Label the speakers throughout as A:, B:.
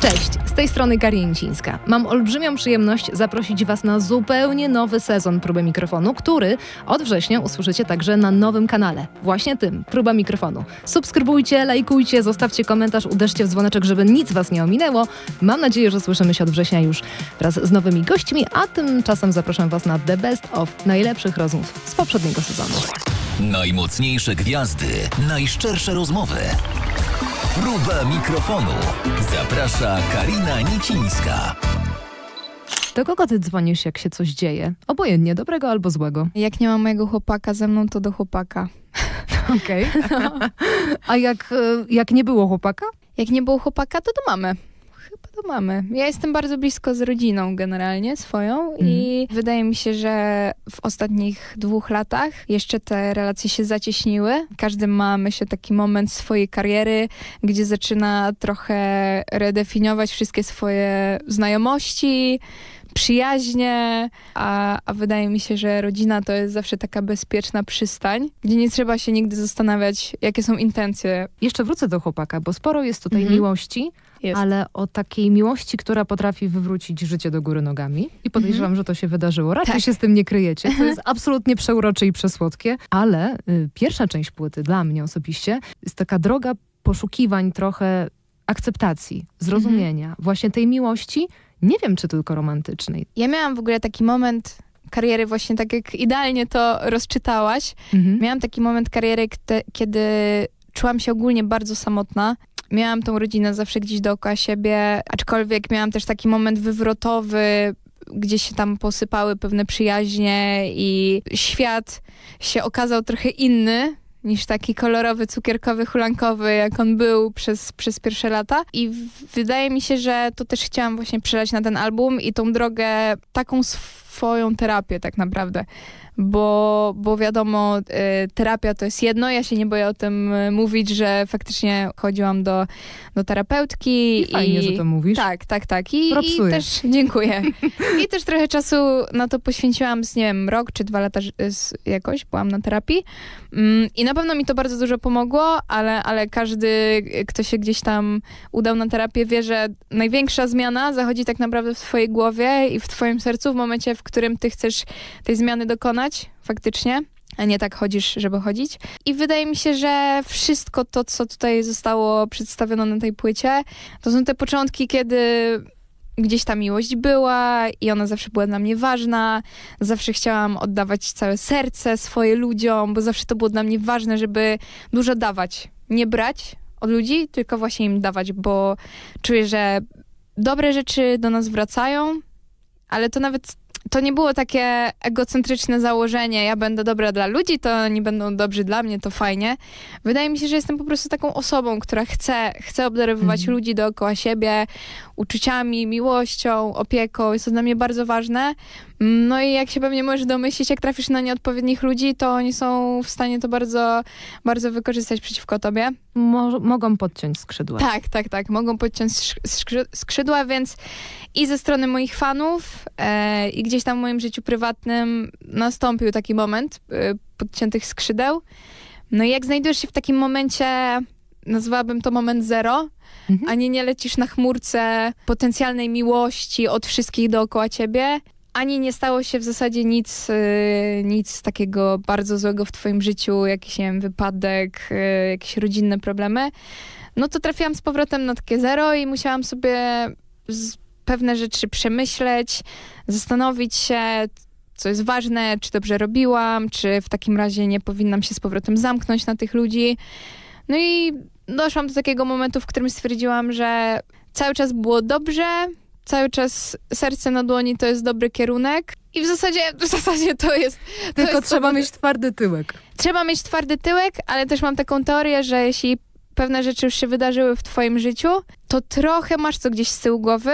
A: Cześć, z tej strony Karin Jęcińska. Mam olbrzymią przyjemność zaprosić Was na zupełnie nowy sezon Próby Mikrofonu, który od września usłyszycie także na nowym kanale. Właśnie tym, Próba Mikrofonu. Subskrybujcie, lajkujcie, zostawcie komentarz, uderzcie w dzwoneczek, żeby nic Was nie ominęło. Mam nadzieję, że słyszymy się od września już wraz z nowymi gośćmi, a tymczasem zapraszam Was na The Best of najlepszych rozmów z poprzedniego sezonu.
B: Najmocniejsze gwiazdy, najszczersze rozmowy. Próba mikrofonu. Zaprasza Karina Nicińska.
A: Do kogo Ty dzwonisz, jak się coś dzieje? Obojętnie, dobrego albo złego.
C: Jak nie mam mojego chłopaka ze mną, to do chłopaka.
A: Okej. A jak, e, jak nie było chłopaka?
C: Jak nie było chłopaka, to do mamy. Chyba do mamy. Ja jestem bardzo blisko z rodziną generalnie swoją i wydaje mi się, że w ostatnich dwóch latach jeszcze te relacje się zacieśniły. Każdy ma, myślę, taki moment swojej kariery, gdzie zaczyna trochę redefiniować wszystkie swoje znajomości, przyjaźnie, a, a wydaje mi się, że rodzina to jest zawsze taka bezpieczna przystań, gdzie nie trzeba się nigdy zastanawiać, jakie są intencje.
A: Jeszcze wrócę do chłopaka, bo sporo jest tutaj
C: Mhm.
A: miłości,
C: Jest.
A: ale o takiej miłości, która potrafi wywrócić życie do góry nogami. I podejrzewam, że to się wydarzyło. Raczej
C: Tak.
A: się z tym nie kryjecie. To jest absolutnie przeurocze i przesłodkie, ale y, pierwsza część płyty dla mnie osobiście jest taka droga poszukiwań trochę akceptacji, zrozumienia, właśnie tej miłości, nie wiem czy tylko romantycznej.
C: Ja miałam w ogóle taki moment kariery, właśnie tak jak idealnie to rozczytałaś.
A: Mhm.
C: Miałam taki moment kariery, kiedy czułam się ogólnie bardzo samotna. Miałam tą rodzinę zawsze gdzieś dookoła siebie, aczkolwiek miałam też taki moment wywrotowy, gdzie się tam posypały pewne przyjaźnie i świat się okazał trochę inny niż taki kolorowy, cukierkowy, hulankowy, jak on był przez, przez pierwsze lata. I wydaje mi się, że to też chciałam właśnie przelać na ten album i tą drogę, taką swoją terapię tak naprawdę. Bo, bo wiadomo, y, terapia to jest jedno, ja się nie boję o tym y, mówić, że faktycznie chodziłam do, do terapeutki.
A: I fajnie, że to mówisz.
C: Tak, tak, tak. I, i też dziękuję. I też trochę czasu na to poświęciłam, z nie wiem, rok czy dwa lata jakoś, byłam na terapii. Mm, I na pewno mi to bardzo dużo pomogło, ale, ale każdy, kto się gdzieś tam udał na terapię, wie, że największa zmiana zachodzi tak naprawdę w twojej głowie i w twoim sercu w momencie, w którym ty chcesz tej zmiany dokonać faktycznie. A nie tak chodzisz, żeby chodzić. I wydaje mi się, że wszystko to, co tutaj zostało przedstawione na tej płycie, to są te początki, kiedy gdzieś ta miłość była i ona zawsze była dla mnie ważna. Zawsze chciałam oddawać całe serce swoje ludziom, bo zawsze to było dla mnie ważne, żeby dużo dawać. Nie brać od ludzi, tylko właśnie im dawać, bo czuję, że dobre rzeczy do nas wracają, ale to nawet to nie było takie egocentryczne założenie, ja będę dobra dla ludzi, to oni będą dobrzy dla mnie, to fajnie. Wydaje mi się, że jestem po prostu taką osobą, która chce, chce obdarowywać
A: Mhm.
C: ludzi dookoła siebie uczuciami, miłością, opieką. Jest to dla mnie bardzo ważne. No i jak się pewnie możesz domyślić, jak trafisz na nieodpowiednich ludzi, to oni są w stanie to bardzo, bardzo wykorzystać przeciwko tobie.
A: Mo- mogą podciąć skrzydła.
C: Tak, tak, tak. Mogą podciąć skrzy- skrzy- skrzydła, więc i ze strony moich fanów, e, i gdzieś tam w moim życiu prywatnym nastąpił taki moment e, podciętych skrzydeł. No i jak znajdujesz się w takim momencie, nazwałabym to moment zero,
A: Mhm.
C: ani nie lecisz na chmurce potencjalnej miłości od wszystkich dookoła ciebie, ani nie stało się w zasadzie nic, y, nic takiego bardzo złego w twoim życiu, jakiś, nie wiem, wypadek, y, jakieś rodzinne problemy, no to trafiłam z powrotem na takie zero i musiałam sobie pewne rzeczy przemyśleć, zastanowić się, co jest ważne, czy dobrze robiłam, czy w takim razie nie powinnam się z powrotem zamknąć na tych ludzi. No i doszłam do takiego momentu, w którym stwierdziłam, że cały czas było dobrze, cały czas serce na dłoni to jest dobry kierunek i w zasadzie, w zasadzie to jest... To
A: Tylko
C: jest
A: trzeba mieć twardy tyłek.
C: Trzeba mieć twardy tyłek, ale też mam taką teorię, że jeśli pewne rzeczy już się wydarzyły w twoim życiu, to trochę masz to gdzieś z tyłu głowy.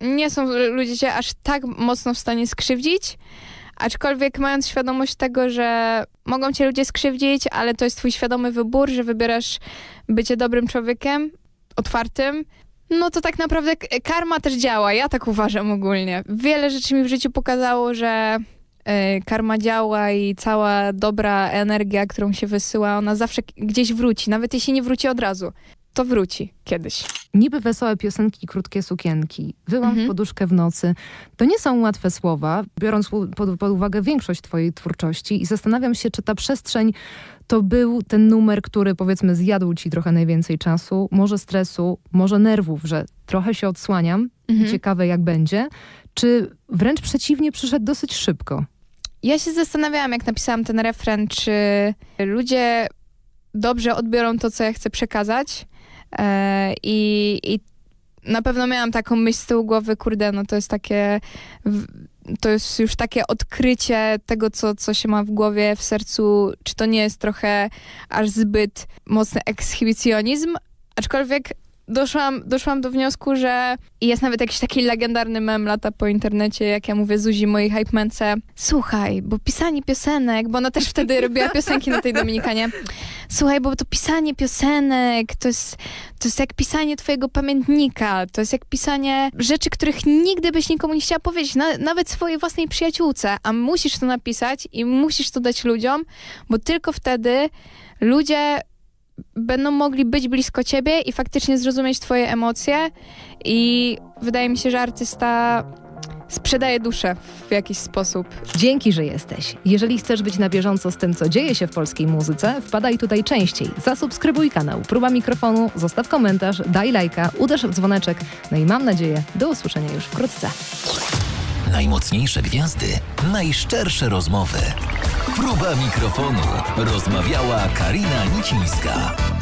C: Nie są ludzie cię aż tak mocno w stanie skrzywdzić, aczkolwiek mając świadomość tego, że mogą cię ludzie skrzywdzić, ale to jest twój świadomy wybór, że wybierasz bycie dobrym człowiekiem, otwartym, no to tak naprawdę karma też działa. Ja tak uważam ogólnie. Wiele rzeczy mi w życiu pokazało, że y, karma działa i cała dobra energia, którą się wysyła, ona zawsze gdzieś wróci, nawet jeśli nie wróci od razu. To wróci kiedyś.
A: Niby wesołe piosenki, krótkie sukienki, wyłam
C: Mhm.
A: w poduszkę w nocy. To nie są łatwe słowa, biorąc pod, pod uwagę większość twojej twórczości i zastanawiam się, czy ta przestrzeń to był ten numer, który powiedzmy zjadł ci trochę najwięcej czasu, może stresu, może nerwów, że trochę się odsłaniam,
C: Mhm.
A: ciekawe jak będzie, czy wręcz przeciwnie przyszedł dosyć szybko.
C: Ja się zastanawiałam, jak napisałam ten refren, czy ludzie dobrze odbiorą to, co ja chcę przekazać. E, i, I na pewno miałam taką myśl z tyłu głowy, kurde, no to jest takie. To jest już takie odkrycie tego, co, co się ma w głowie, w sercu. Czy to nie jest trochę aż zbyt mocny ekshibicjonizm? Aczkolwiek doszłam, doszłam do wniosku, że jest nawet jakiś taki legendarny mem lata po internecie, jak ja mówię Zuzi, mojej hypemence, słuchaj, bo pisanie piosenek, bo ona też wtedy robiła piosenki na tej Dominikanie, słuchaj, bo to pisanie piosenek, to jest, to jest jak pisanie twojego pamiętnika, to jest jak pisanie rzeczy, których nigdy byś nikomu nie chciała powiedzieć, na, nawet swojej własnej przyjaciółce, a musisz to napisać i musisz to dać ludziom, bo tylko wtedy ludzie będą mogli być blisko ciebie i faktycznie zrozumieć twoje emocje i wydaje mi się, że artysta sprzedaje duszę w jakiś sposób.
A: Dzięki, że jesteś. Jeżeli chcesz być na bieżąco z tym, co dzieje się w polskiej muzyce, wpadaj tutaj częściej. Zasubskrybuj kanał, próba mikrofonu, zostaw komentarz, daj lajka, uderz w dzwoneczek. No i mam nadzieję, do usłyszenia już wkrótce.
B: Najmocniejsze gwiazdy, najszczersze rozmowy. Próba mikrofonu. Rozmawiała Karina Nicińska.